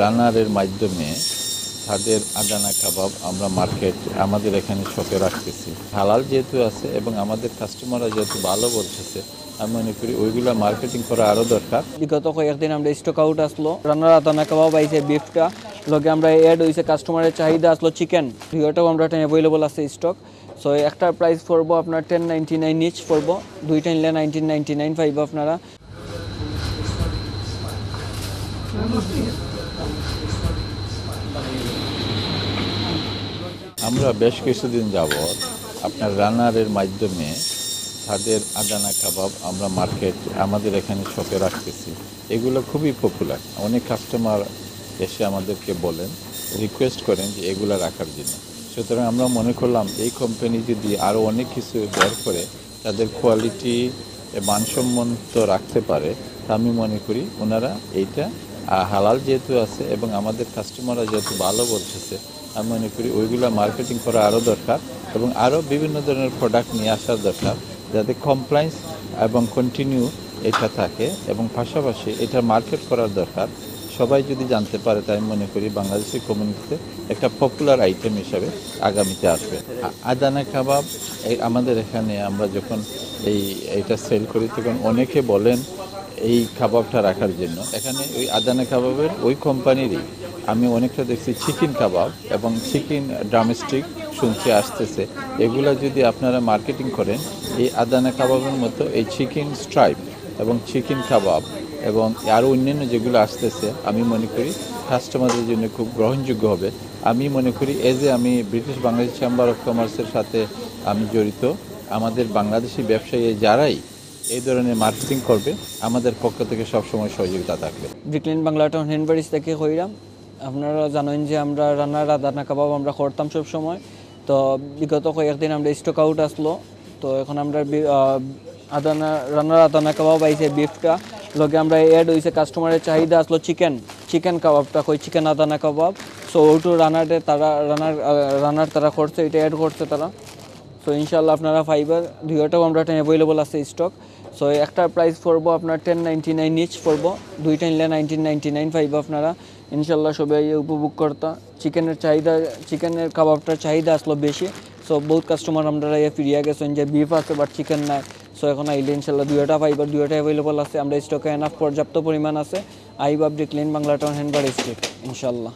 রানারের মাধ্যমে তাদের আদানা কাবাব আমরা মার্কেট, আমাদের এখানে শপে রাখতেছি। হালাল যেহেতু আছে এবং আমাদের কাস্টমাররা যেহেতু ভালো বলতেছে, আমি মনে করি ওইগুলো মার্কেটিং করা আরও দরকার। বিগত কয়েকদিন আমরা স্টক আউট আসলো রান্নার আতানা কাবাব আইছে বিফটা লগে আমরা অ্যাড হয়েছে কাস্টমারের চাহিদা আসলো চিকেন দুইটাও আমরা অ্যাভেলেবল আছে স্টক সো একটার প্রাইস পড়ব আপনার টেন নাইনটি নাইন ইচ পড়ব। দুইটা নিলে নাইনটিন নাইনটি নাইন পাইব আপনারা। আমরা বেশ কিছুদিন যাবৎ আপনার রানারের মাধ্যমে তাদের আদানা কাবাব আমরা মার্কেট, আমাদের এখানে শপে রাখতেছি। এগুলো খুবই পপুলার অনেক কাস্টমার এসে আমাদেরকে বলেন রিকোয়েস্ট করেন যে এগুলো রাখার জন্য। সুতরাং আমরা মনে করলাম, এই কোম্পানি যদি আরও অনেক কিছু বের করে, তাদের কোয়ালিটি মানসম্মত রাখতে পারে, তা আমি মনে করি ওনারা এইটা হালাল যেহেতু আছে এবং আমাদের কাস্টমাররা যেহেতু ভালো বলতেছে, আমি মনে করি ওইগুলো মার্কেটিং করা আরও দরকার এবং আরও বিভিন্ন ধরনের প্রোডাক্ট নিয়ে আসার দরকার যাতে কমপ্লায়েন্স এবং কন্টিনিউ এটা থাকে এবং পাশাপাশি এটা মার্কেট করার দরকার। সবাই যদি জানতে পারে, তাই মনে করি বাংলাদেশি কমিউনিটিতে একটা পপুলার আইটেম হিসাবে আগামীতে আসবে। আদানা কাবাব আমাদের এখানে আমরা যখন এই, এটা সেল করি, তখন অনেকে বলেন এই কাবাবটা রাখার জন্য। এখানে ওই আদানা কাবাবের ওই কোম্পানিরই আমি অনেকটা দেখছি চিকেন কাবাব এবং চিকেন ড্রামস্টিক শুনতে আসতেছে। এগুলো যদি আপনারা মার্কেটিং করেন, এই আদানা কাবাবের মতো এই চিকেন স্ট্রাইপ এবং চিকেন কাবাব এবং আরও অন্যান্য যেগুলো আসতেছে, আমি মনে করি কাস্টমারদের জন্য খুব গ্রহণযোগ্য হবে। আমি মনে করি এজ এ আমি ব্রিটিশ বাংলাদেশ চেম্বার অফ কমার্সের সাথে আমি জড়িত, আমাদের বাংলাদেশি ব্যবসায়ী যারাই এই ধরনের মার্কেটিং করবে, আমাদের পক্ষ থেকে সবসময় সহযোগিতা থাকবে। ব্রিকলিন বাংলা টাউন হ্যান্ডবারিজ থেকে হইরাম আপনারা জানেন যে আমরা রান্নার আদানা কাবাব আমরা করতাম সব সময় তো বিগত কয়েকদিন আমরা স্টক আউট আসলো। তো এখন আমরা আদানা, রান্নার আদানা কাবাব আইছে বিফটা লগে আমরা অ্যাড হয়েছে কাস্টমারের চাহিদা আসলো চিকেন চিকেন কাবাবটা কই চিকেন আদানা কাবাব। সো ওটু রানারে তারা রানার রানার তারা করছে, এটা অ্যাড করছে তারা। সো ইনশাল্লাহ আপনারা ফাইবার দুইটাও আমরা অ্যাভেলেবল আছে স্টক সো একটা প্রাইস পড়ব আপনার টেন নাইনটি নাইন ইচ পড়ব, দুইটা নিলে নাইনটিন নাইনটি নাইন ফাইভ আপনারা। ইনশাল্লাহ সবাই উপভোগ করতা চিকেনের চাহিদা চিকেনের কাবাবটার চাহিদা আসলো বেশি। সো বহুত কাস্টমার আমরা ইয়ে ফিরিয়া গেছেন যে বিফ আছে বাট চিকেন নাই। সো এখন আইলে ইনশাল্লাহ দুইটা ফাইবার দুইটা অ্যাভেলেবল আছে। আমরা স্টকে এনাফ পর্যাপ্ত পরিমাণ আছে। আইবা Brick Lane Bangla town Hanbury street ইনশাল্লাহ